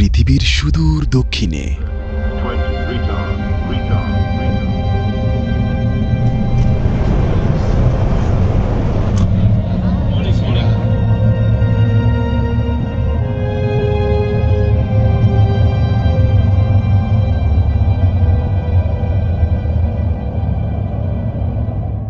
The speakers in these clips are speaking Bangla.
পৃথিবীর সুদূর দক্ষিণে।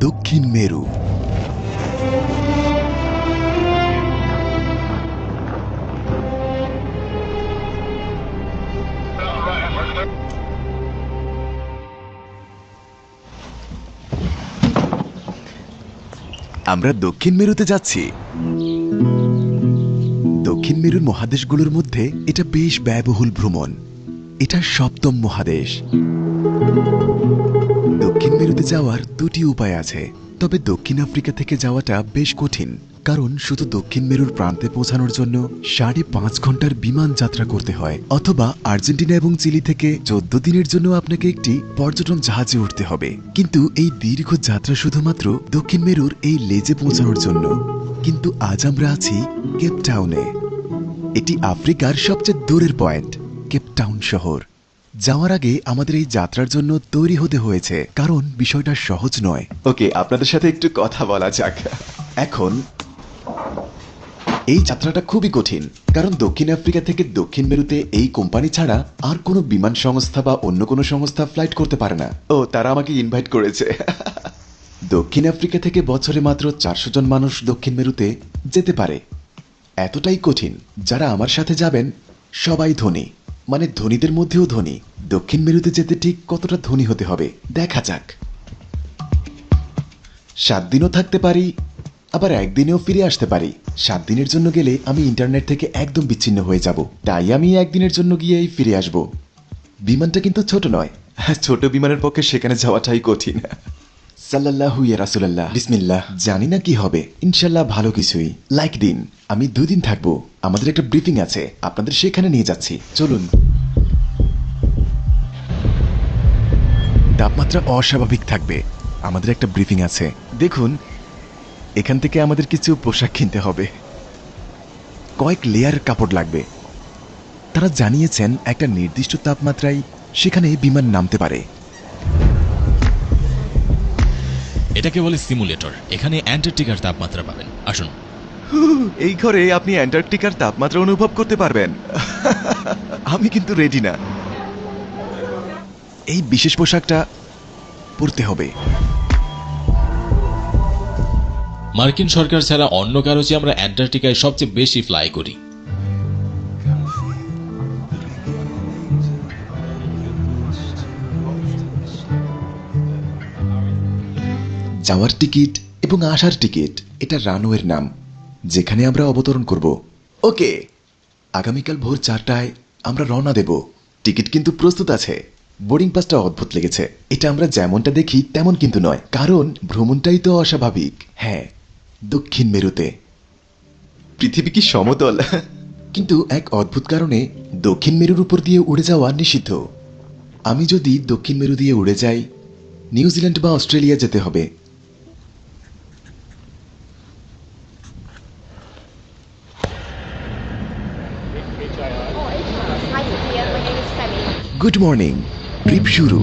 দক্ষিণ মেরু। আমরা দক্ষিণ মেরুতে যাচ্ছি। দক্ষিণ মেরুর মহাদেশগুলোর মধ্যে এটা বেশ ব্যয়বহুল ভ্রমণ। এটা সপ্তম মহাদেশ। দক্ষিণ মেরুতে যাওয়ার দুটি উপায় আছে। তবে দক্ষিণ আফ্রিকা থেকে যাওয়াটা বেশ কঠিন, কারণ শুধু দক্ষিণ মেরুর প্রান্তে পৌঁছানোর জন্য সাড়ে পাঁচ ঘণ্টার বিমান যাত্রা করতে হয়, অথবা আর্জেন্টিনা এবং চিলি থেকে চোদ্দ দিনের জন্য আপনাকে একটি পর্যটন জাহাজে উঠতে হবে। কিন্তু এই দীর্ঘ যাত্রা শুধুমাত্র দক্ষিণ মেরুর এই লেজে পৌঁছানোর জন্য। কিন্তু আজ আমরা আছি কেপটাউনে এটি আফ্রিকার সবচেয়ে দূরের পয়েন্ট কেপটাউন শহর। যাওয়ার আগে আমাদের এই যাত্রার জন্য তৈরি হতে হয়েছে কারণ বিষয়টা সহজ নয়। ওকে আপনাদের সাথে একটু কথা বলা যাক। এখন এই যাত্রাটা খুবই কঠিন কারণ দক্ষিণ আফ্রিকা থেকে দক্ষিণ মেরুতে এই কোম্পানি ছাড়া আর কোনো বিমান সংস্থা বা অন্য কোনো সংস্থা ফ্লাইট করতে পারে না। ও তারা আমাকে ইনভাইট করেছে। দক্ষিণ আফ্রিকা থেকে বছরে মাত্র চারশো জন মানুষ দক্ষিণ মেরুতে যেতে পারে। এতটাই কঠিন যারা আমার সাথে যাবেন সবাই ধনী। মানে ধনীদের মধ্যেও ধনী। দক্ষিণ মেরুতে যেতে ঠিক কতটা ধনী হতে হবে, দেখা যাক। সাত দিনও থাকতে পারি, আবার একদিনেও ফিরে আসতে পারি। সাত দিনের জন্য গেলে আমি ইন্টারনেট থেকে একদম বিচ্ছিন্ন হয়ে যাব। তাই আমি একদিনের জন্য গিয়েই ফিরে আসব। বিমানটা কিন্তু ছোট নয়। ছোট বিমানের পক্ষে সেখানে যাওয়াটাই কঠিন। সাল্লাল্লাহু ইয়া রাসূলুল্লাহ। বিসমিল্লাহ। জানি না কি হবে। ইনশাল্লাহ ভালো কিছুই। লাইক দিন। আমি দুদিন থাকব। আমাদের একটা ব্রিফিং আছে, আপনাদের সেখানে নিয়ে যাচ্ছি। চলুন। তাপমাত্রা অস্বাভাবিক থাকবে, আমাদের একটা ব্রিফিং আছে। দেখুন, এখান থেকে আমাদের কিছু পোশাক কিনতে হবে। কয়েক লেয়ার কাপড় লাগবে। তারা জানিয়েছেন, একটা নির্দিষ্ট তাপমাত্রায় সেখানে বিমান নামতে পারে। এটাকে বলে সিমুলেটর। এখানে অ্যান্টার্কটিকার তাপমাত্রা পাবেন। আসুন। এই ঘরে আপনি অ্যান্টার্কটিকার তাপমাত্রা অনুভব করতে পারবেন। আমি কিন্তু রেডি না। এই বিশেষ পোশাকটা পরতে হবে। মার্কিন সরকার ছাড়া অন্য কারও চেয়ে আমরা অ্যান্টার্কটিকায় সবচেয়ে বেশি ফ্লাই করি। যাওয়ার টিকিট এবং আসার টিকিট এটা রানওয়ের নাম। যেখানে আমরা অবতরণ করব। ওকে, আগামীকাল ভোর চারটায় আমরা রওনা দেব। টিকিট কিন্তু প্রস্তুত আছে। বোর্ডিং পাসটা অদ্ভুত লেগেছে। এটা আমরা যেমনটা দেখি, তেমন কিন্তু নয়। কারণ ভ্রমণটাই তো অস্বাভাবিক। হ্যাঁ দক্ষিণ মেরুতে। পৃথিবী কি সমতল? কিন্তু এক অদ্ভুত কারণে দক্ষিণ মেরুর উপর দিয়ে উড়ে যাওয়া নিষিদ্ধ। আমি যদি দক্ষিণ মেরু দিয়ে উড়ে যাই, নিউজিল্যান্ড বা অস্ট্রেলিয়া যেতে হবে। গুড মর্নিং ট্রিপ শুরু।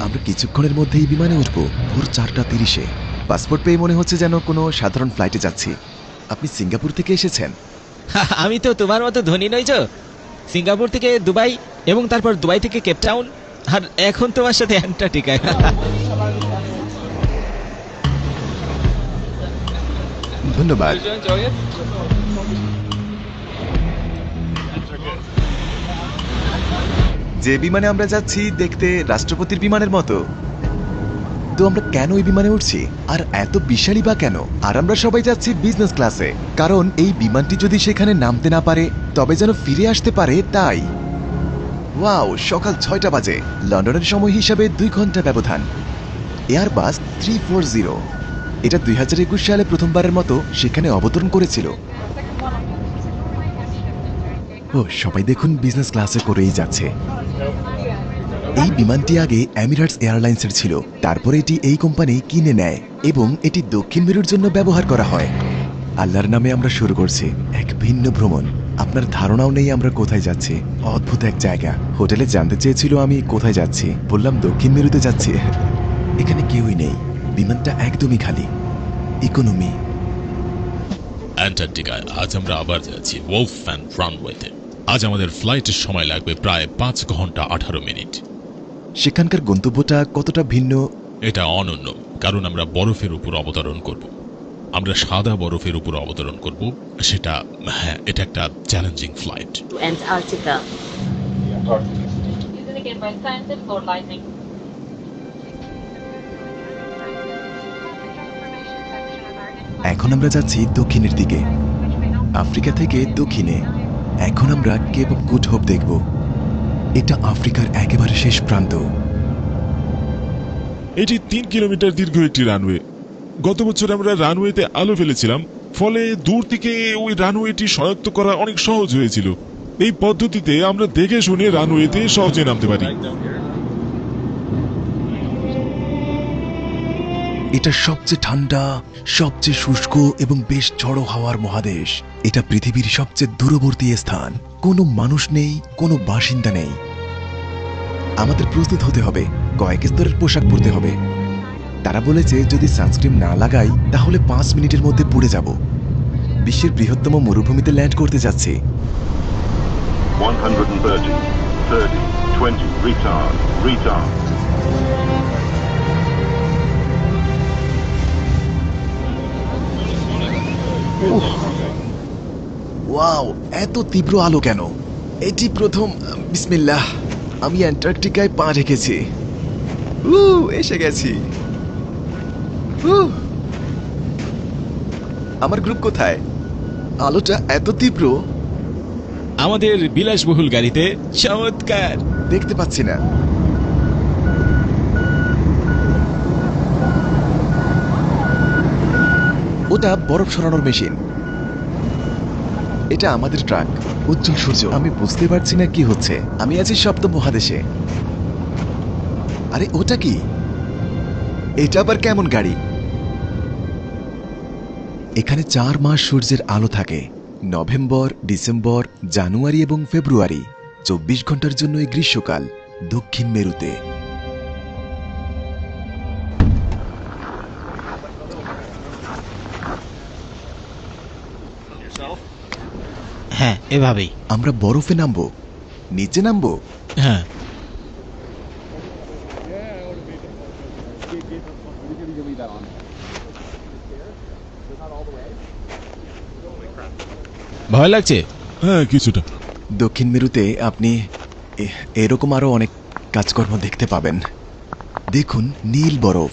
আমরা কিছুক্ষণের মধ্যেই বিমানে উঠব ভোর চারটা তিরিশে। পাসপোর্ট পেয়ে মনে হচ্ছে যেন কোনো সাধারণ ফ্লাইটে যাচ্ছি। আপনি সিঙ্গাপুর থেকে এসেছেন? আমি তো তোমার মতো ধনী নই তো সিঙ্গাপুর থেকে দুবাই এবং তারপর দুবাই থেকে কেপটাউন আর এখন তোমার সাথে অ্যান্টার্কটিকায় ধন্যবাদ। যে বিমানে আমরা যাচ্ছি দেখতে রাষ্ট্রপতির বিমানের মতো। তো আমরা কেন এই বিমানে উঠছি? আর এত বিশালই বা কেন? আর আমরা সবাই যাচ্ছি বিজনেস ক্লাসে কারণ এই বিমানটি যদি সেখানে নামতে না পারে, তবে যেন ফিরে আসতে পারে তাই। ওয়াও, সকাল ছয়টা বাজে। লন্ডনের সময় হিসাবে দুই ঘণ্টা ব্যবধান। এয়ারবাস থ্রি ফোর জিরো এটা দুই হাজার একুশ সালে প্রথমবারের মতো সেখানে অবতরণ করেছিল। ও, সবাই দেখুন বিজনেস ক্লাসে করেই যাচ্ছে। এই বিমানটি আগে এমিরেটস এয়ারলাইন্সের ছিল। তারপরে এটি এই কোম্পানি কিনে নেয় এবং এটি দক্ষিণ মেরুর জন্য ব্যবহার করা হয়। আল্লাহর নামে আমরা শুরু করছি। এক ভিন্ন ভ্রমণ। আপনার ধারণাও নেই আমরা কোথায় যাচ্ছি। অদ্ভুত এক জায়গা। হোটেলে জানতে চেয়েছিল আমি কোথায় যাচ্ছি। বললাম, দক্ষিণ মেরুতে যাচ্ছি। এখানে কেউই নেই। বিমানটা একদমই খালি। ইকোনমি অ্যান্টার্কটিকায় আজ আমরা আবার যাচ্ছি। ওলফ অ্যান্ড রানওয়েতে আজ আমাদের ফ্লাইটের সময় লাগবে প্রায় পাঁচ ঘণ্টা আঠারো মিনিট। সেখানকার গন্তব্যটা কতটা ভিন্ন? এটা অনন্য কারণ আমরা বরফের উপর অবতরণ করব। আমরা সাদা বরফের উপর অবতরণ করব সেটা হ্যাঁ এটা একটা চ্যালেঞ্জিং ফ্লাইট. এখন আমরা যাচ্ছি দক্ষিণের দিকে। আফ্রিকা থেকে দক্ষিণে। এখন আমরা কেপ অফ গুড হোপ দেখব। এটা আফ্রিকার একেবারে শেষ প্রান্ত। এটি তিন কিলোমিটার দীর্ঘ একটি রানওয়ে। গত বছর আমরা রানওয়েতে আলো ফেলেছিলাম, ফলে দূর থেকে ওই রানওয়েটি শনাক্ত করা অনেক সহজ হয়েছিল। এই পদ্ধতিতে আমরা দেখে শুনে রানওয়েতে সহজে নামতে পারি। এটা সবচেয়ে ঠান্ডা, সবচেয়ে শুষ্ক এবং বেশ ঝড়ো হাওয়ার মহাদেশ। এটা পৃথিবীর সবচেয়ে দূরবর্তী স্থান। কোনো মানুষ নেই, কোনো বাসিন্দা নেই। আমাদের প্রস্তুত হতে হবে, কয়েক স্তরের পোশাক পরতে হবে। তারা বলেছে, যদি সানস্ক্রিন না লাগাই, তাহলে পাঁচ মিনিটের মধ্যে পুড়ে যাব। বিশ্বের বৃহত্তম মরুভূমিতে ল্যান্ড করতে যাচ্ছি। ওয়াও এত তীব্র আলো কেন? এটি প্রথম বিসমিল্লাহ আমি অ্যান্টার্কটিকায় পা রেখেছি। উ এসে গেছি। আমার গ্রুপ কোথায়? আলোটা এত তীব্র। আমাদের বিলাসবহুল গাড়িতে চমৎকার। দেখতে পাচ্ছি না। ওটা বরফ সরানোর মেশিন। এটা আমাদের ট্রাক। উজ্জ্বল সূর্য। আমি বুঝতে পারছি না কি হচ্ছে। আমি আছি সপ্তম মহাদেশে। আরে, ওটা কি? এটা আবার কেমন গাড়ি? এখানে চার মাস সূর্যের আলো থাকে। নভেম্বর, ডিসেম্বর, জানুয়ারি এবং ফেব্রুয়ারি। চব্বিশ ঘণ্টার জন্য এই গ্রীষ্মকাল। দক্ষিণ মেরুতে। হ্যাঁ এভাবেই। আমরা বরফে নামবো নিচে নামবো? হ্যাঁ। ভয় লাগছে? হ্যাঁ কিছুটা। দক্ষিণ মেরুতে আপনি এ- এরকম আরও অনেক কাজকর্ম দেখতে পাবেন। দেখুন নীল বরফ।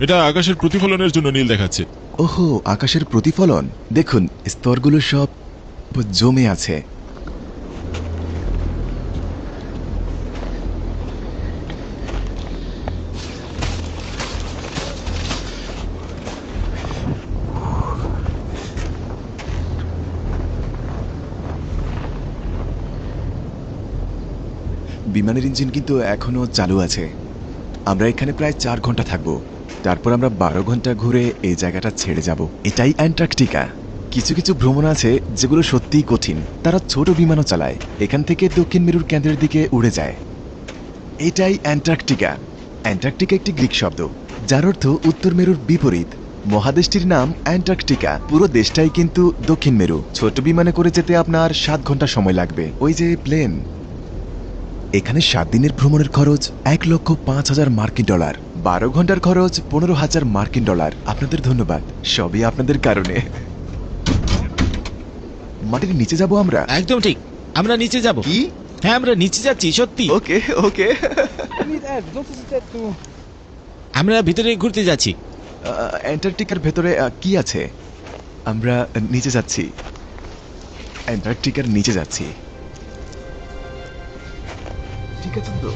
এটা আকাশের প্রতিফলনের জন্য নীল দেখাচ্ছে। ওহো, আকাশের প্রতিফলন? দেখুন, স্তরগুলো সব জমে আছে। বিমানের ইঞ্জিন কিন্তু এখনও চালু আছে। আমরা এখানে প্রায় চার ঘণ্টা থাকব। তারপর আমরা বারো ঘণ্টা ঘুরে এই জায়গাটা ছেড়ে যাব। এটাই অ্যান্টার্কটিকা। কিছু কিছু ভ্রমণ আছে যেগুলো সত্যিই কঠিন। তারা ছোট বিমানও চালায়। এখান থেকে দক্ষিণ মেরুর কেন্দ্রের দিকে উড়ে যায়। এটাই অ্যান্টার্কটিকা। অ্যান্টার্কটিকা একটি গ্রিক শব্দ, যার অর্থ উত্তর মেরুর বিপরীত। মহাদেশটির নাম অ্যান্টার্কটিকা। পুরো দেশটাই কিন্তু দক্ষিণ মেরু। ছোট বিমানে করে যেতে আপনার সাত ঘণ্টা সময় লাগবে। ওই যে প্লেন। এখানে সাত দিনের ভ্রমণের খরচ এক লক্ষ পাঁচ হাজার মার্কিন ডলার। বারো ঘণ্টার খরচ পনেরো হাজার মার্কিন ডলার। আপনাদের ধন্যবাদ। সবই আপনাদের কারণে। মাটির নিচে যাব আমরা? একদম ঠিক। আমরা নিচে যাব। কি? হ্যাঁ আমরা নিচে যাচ্ছি সত্যি। ওকে ওকে। আমরা ভিতরে ঘুরতে যাচ্ছি। অ্যান্টার্কটিকার ভেতরে কি আছে? আমরা নিচে যাচ্ছি। অ্যান্টার্কটিকার নিচে যাচ্ছি। ঠিক আছে তো?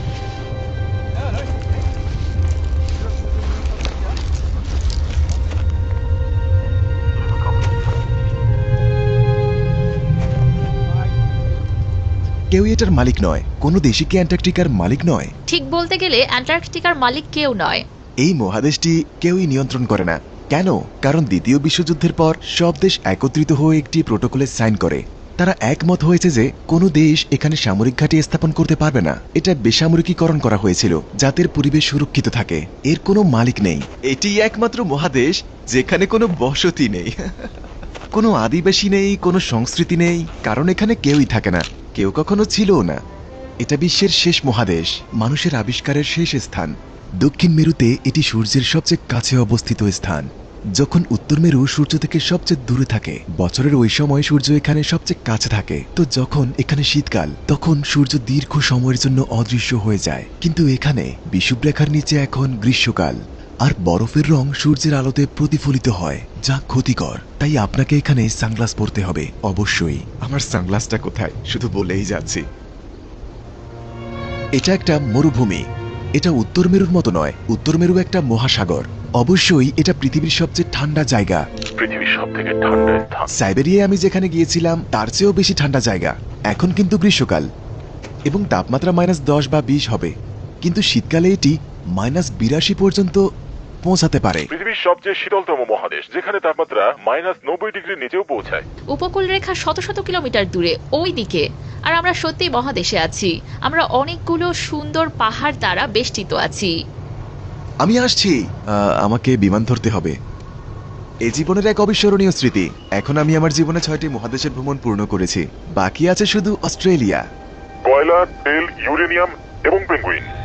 কেউই এটার মালিক নয় কোনো দেশই কি অ্যান্টার্কটিকার মালিক নয়? ঠিক বলতে গেলে অ্যান্টার্কটিকার মালিক কেউ নয়। এই মহাদেশটি কেউই নিয়ন্ত্রণ করে না। কেন? কারণ দ্বিতীয় বিশ্বযুদ্ধের পর সব দেশ একত্রিত হয়ে একটি প্রোটোকলে সাইন করে। তারা একমত হয়েছে যে কোনো দেশ এখানে সামরিক ঘাঁটি স্থাপন করতে পারবে না। এটা বেসামরিকীকরণ করা হয়েছিল যাতে পরিবেশ সুরক্ষিত থাকে। এর কোনো মালিক নেই। এটি একমাত্র মহাদেশ যেখানে কোনো বসতি নেই। কোনো আদিবাসী নেই কোনো সংস্কৃতি নেই কারণ এখানে কেউই থাকে না। কেউ কখনো ছিল না। এটা বিশ্বের শেষ মহাদেশ, মানুষের আবিষ্কারের শেষ স্থান। দক্ষিণ মেরুতে এটি সূর্যের সবচেয়ে কাছে অবস্থিত স্থান। যখন উত্তর মেরু সূর্য থেকে সবচেয়ে দূরে থাকে, বছরের ওই সময় সূর্য এখানে সবচেয়ে কাছে থাকে। তো যখন এখানে শীতকাল, তখন সূর্য দীর্ঘ সময়ের জন্য অদৃশ্য হয়ে যায়। কিন্তু এখানে বিষুবরেখার নিচে এখন গ্রীষ্মকাল। আর বরফের রং সূর্যের আলোতে প্রতিফলিত হয় যা ক্ষতিকর। তাই আপনাকে এখানে সানগ্লাস পরতে হবে অবশ্যই। আমার সানগ্লাসটা কোথায়? শুধু বলেই যাচ্ছি। এটা একটা মরুভূমি। এটা উত্তর মেরুর মতো নয় উত্তর মেরু একটা মহাসাগর। অবশ্যই এটা পৃথিবীর সবচেয়ে ঠান্ডা জায়গা। পৃথিবীর সব ঠান্ডা সাইবেরিয়ায় আমি যেখানে গিয়েছিলাম তার চেয়েও বেশি ঠান্ডা জায়গা। এখন কিন্তু গ্রীষ্মকাল। এবং তাপমাত্রা মাইনাস দশ বা বিশ হবে। কিন্তু শীতকালে এটি মাইনাস বিরাশি পর্যন্ত পৌঁছাতে পারে। পৃথিবীর সবচেয়ে শীতলতম মহাদেশ যেখানে তাপমাত্রা মাইনাস নব্বই ডিগ্রি নিচেও পৌঁছায়। উপকূল রেখা শত শত কিলোমিটার দূরে ওই দিকে আর আমরা সত্যি মহাদেশে আছি। আমরা অনেকগুলো সুন্দর পাহাড় দ্বারা বেষ্টিত আছি। আমি আসছি। আহ, আমাকে বিমান ধরতে হবে। এই জীবনের এক অবিস্মরণীয় স্মৃতি। এখন আমি আমার জীবনে ছয়টি মহাদেশের ভ্রমণ পূর্ণ করেছি। বাকি আছে শুধু অস্ট্রেলিয়া। কয়লা তেল ইউরেনিয়াম এবং পেঙ্গুইন।